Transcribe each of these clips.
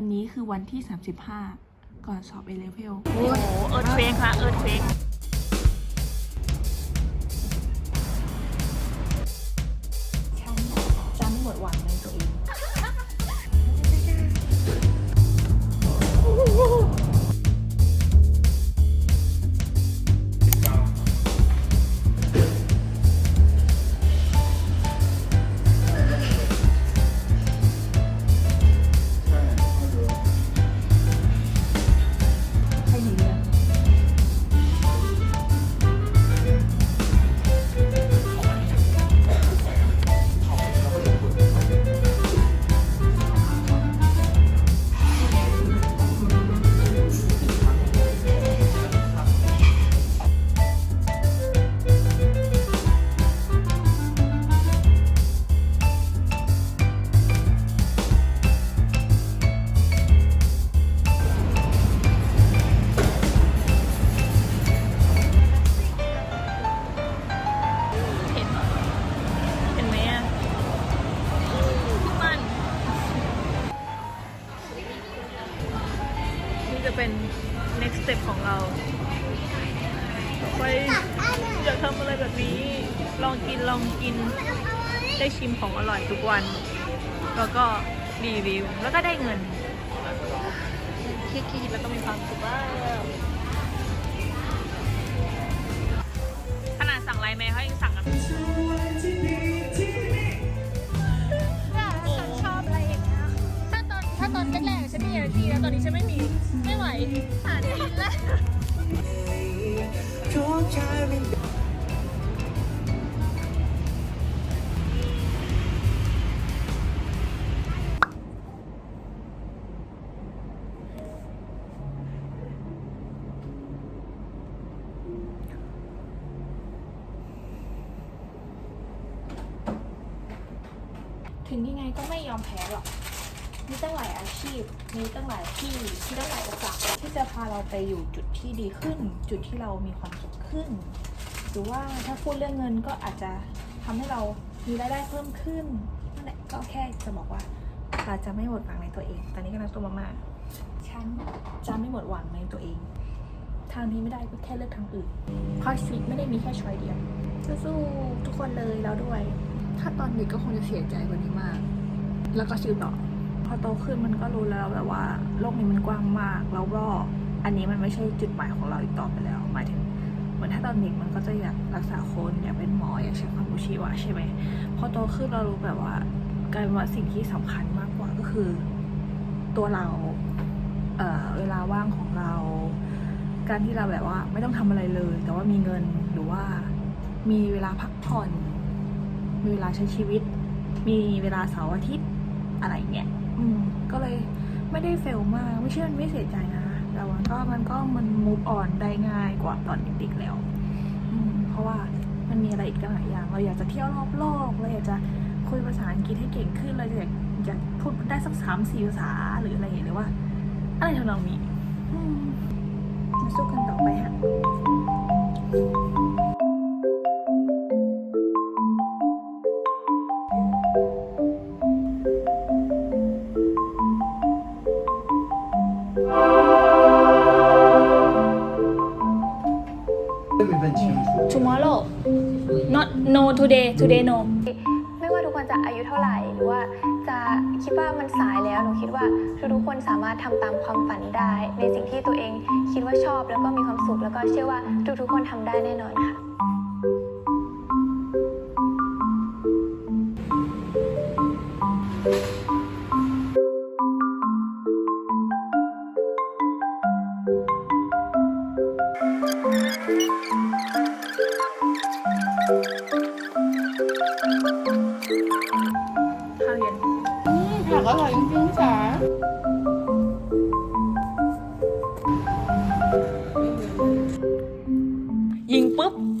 วันนี้คือวันที่ 35 ก่อนสอบเอเลเวลโอ้โหเออเฟกค่ะเออเฟกฉั ลองกินลองกินได้ชิมของอร่อยทุกวัน แล้วก็รีวิว แล้วก็ได้เงินคิดคิดแล้วก็มีความสุขบ้างขนาดสั่งไลน์แมนเขายังสั่งกันฉันชอบอะไรอย่างเงี้ยถ้าตอนถ้าตอนแรกๆฉันมี energy แล้วตอนนี้ฉันไม่มี ไม่ไหวหาได้ยินแล้ว ก็ไม่ยอมแพ้หรอก มีตั้งหลายอาชีพ มีตั้งหลายที่มีตั้งหลายโอกาสที่จะพาเราไปอยู่จุดที่ดีขึ้น จุดที่เรามีความสุขขึ้น หรือว่าถ้าพูดเรื่องเงินก็อาจจะทำให้เรามีรายได้เพิ่มขึ้นนั่นแหละก็แค่จะบอกว่าเราจะไม่หมดหวังในตัวเอง ตอนนี้ก็นักตัวมากๆฉันจะไม่หมดหวังในตัวเอง ทางนี้ไม่ได้ก็แค่เลือกทางอื่น เพราะชีวิตไม่ได้มีแค่ช้อยเดียวสู้ๆทุกคนเลยเราด้วย ถ้าตอนเด็กก็คงจะเสียใจกว่านี้มาก แล้วก็ชิวต่อพอโตขึ้นมันก็รู้แล้วแบบว่าโลกนี้มันกว้างมาก แล้วก็อันนี้มันไม่ใช่จุดหมายของเราอีกต่อไปแล้วหมายถึงเหมือนถ้าตอนเด็กมันก็จะอยากรักษาคนอยากเป็นหมออยากใช้ความรู้ชีวะใช่ไหมพอโตขึ้นเรารู้แบบว่ากลายเป็นว่าสิ่งที่สำคัญมากกว่าก็คือ ตัวเราเออเวลาว่างของเรา การที่เราแบบว่าไม่ต้องทำอะไรเลย แต่ว่ามีเงินหรือว่ามีเวลาพักผ่อน มีเวลาใช้ชีวิต มีเวลาเสาร์อาทิตย์ อะไรเงี้ยอืม ก็เลยไม่ได้เฟลมากไม่ใช่มันไม่เสียใจนะแต่ว่าก็มันก็มันมูฟออนได้ง่ายกว่าตอนเด็กๆแล้ว อืม เพราะว่ามันมีอะไรอีกตั้งหลายอย่าง เราอยากจะเที่ยวรอบโลกเราอยากจะคุยภาษาอังกฤษให้เก่งขึ้นเราอยากอยากพูดได้สักสามสี่ภาษาหรืออะไรอย่างเงี้ยหรือว่า อะไรทำนองนี้อืมมาสู้กันต่อไปฮะ tomorrow not no today today no ไม่ว่าทุกคนจะอายุเท่าไหร่หรือว่าจะคิดว่ามันสายแล้วหนูคิดว่าทุกๆคนสามารถทำตามความฝันได้ ในสิ่งที่ตัวเองคิดว่าชอบแล้วก็มีความสุขแล้วก็เชื่อว่าทุกๆคนทำได้แน่นอนค่ะ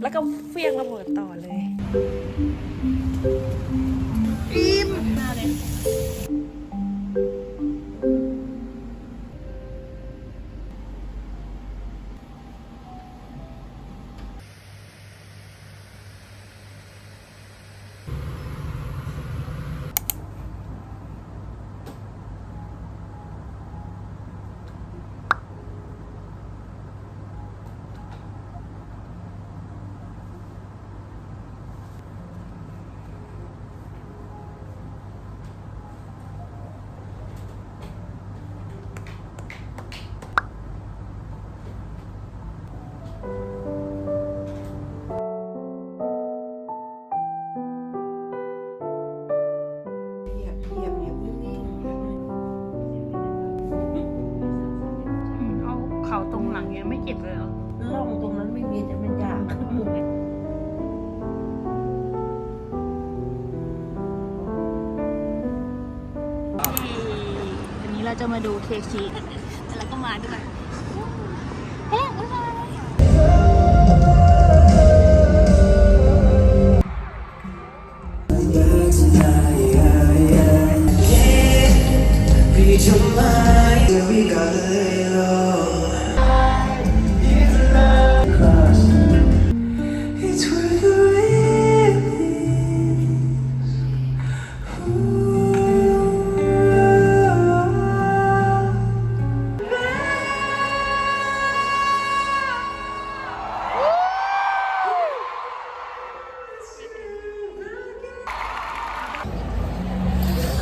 แล้วก็เฟี้ยงระเบิดต่อเลย เราจะมาดูเค้กชีสแล้วก็มาด้วย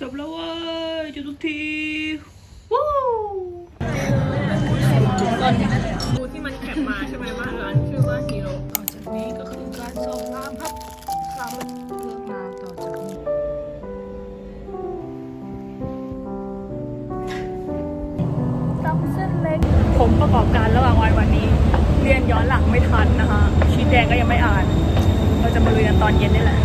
จบแล้วเว้ยจบทุกทีวู้ตอนดูที่มันแคปมาใช่ไหมว่าร้านชื่อว่าฮีโร่ต่อจากนี้ก็คือการสอบน้ำครับสามเลือกราวต่อจากนี้ซับเส้นเล็ก ผมประกอบการระหว่างวันวันนี้ เรียนย้อนหลังไม่ทันนะคะ ชีทแดงก็ยังไม่อ่าน เราจะมาเรียนตอนเย็นนี่แหละ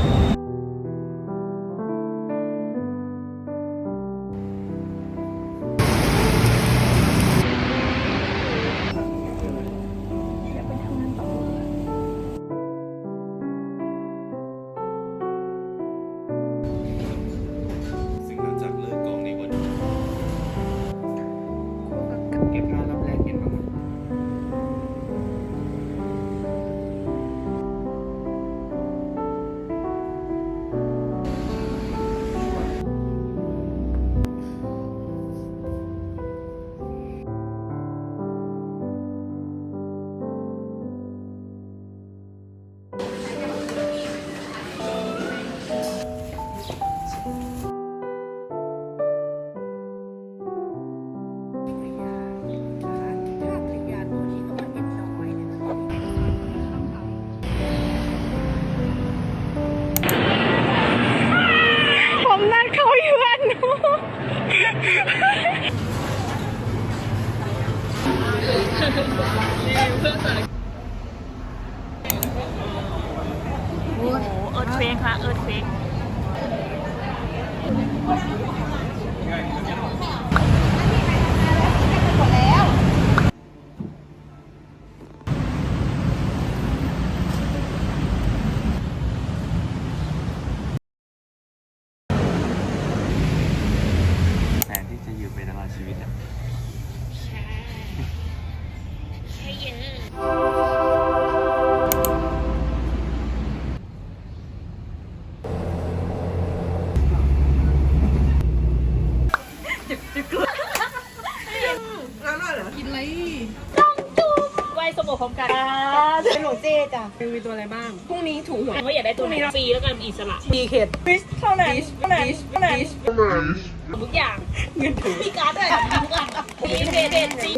เอิร์ธเฟก หลวงเจจ้ะมีตัวอะไรบ้าง พรุ่งนี้ถูกหวยว่าอยากได้ตัวไหนฟรีแล้วกันอิสระมีเข็ดฟิชเท่านั้นเท่านั้นเท่านั้นทุกอย่างเงินถือมีการ์ดด้วยทุกอย่างมีเด็ดเด็ดจริง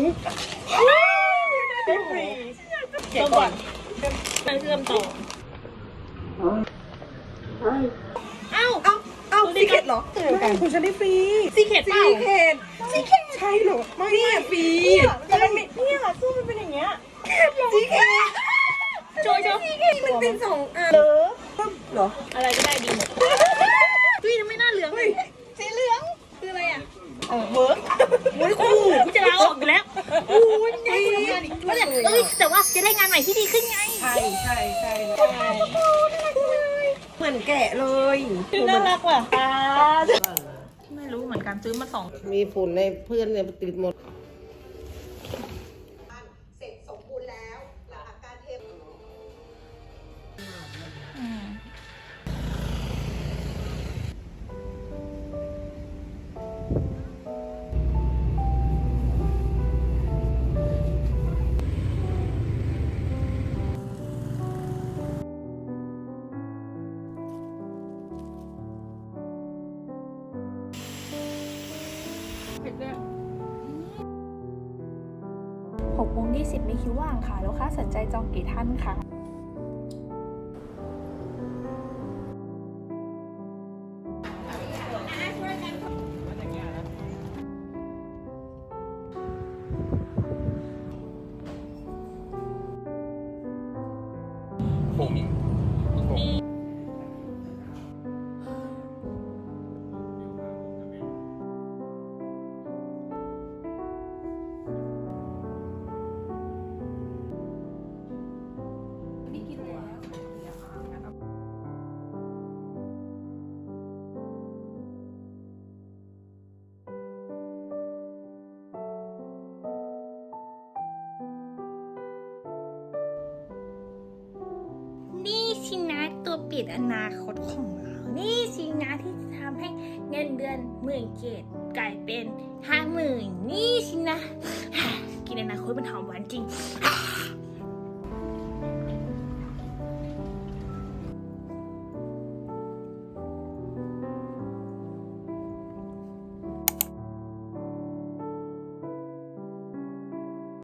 ได้ฟรีเริ่มก่อนมันเริ่มต่อเอ้าเอ้าเอ้าซีเข็ดเหรอไม่คุณฉันได้ฟรีซีเข็ดเปซีล่าเข็ดซีเข็ดใช่เหรอไม่ไม่ฟรีแต่มันมีเนี่ยสู้มันเป็นอย่างเงี้ยซีเข็ด โชว์โชว์ มันเป็นสองอันเหรอ เหรอ อะไรก็ได้ดีหมดอุ้ยทำไมหน้าเหลืองเฮ้ยสีเหลืองคืออะไรอะเออเวิร์กโอ้ยคู่กูจะลาออกอยู่แล้วโอ้ยไงก็จะเอ้ยแต่ว่าจะได้งานใหม่ที่ดีขึ้นไงใช่ใช่ใช่เหมือนแกะเลยคือน่ารักว่ะไม่รู้เหมือนกันซื้อมาสองมีฝุ่นในเพื่อนเนี่ยติดหมด 6โมง20มีคิวว่างค่ะ ลูกค้าสนใจจองกี่ท่านคะ ปลี่ยนอนาคตของเรา นี่สินะที่จะทำให้เงินเดือนหมื่นเกตกลายเป็นห้าหมื่นนี่สินะ กินอนาคตมันหอมหวานจริง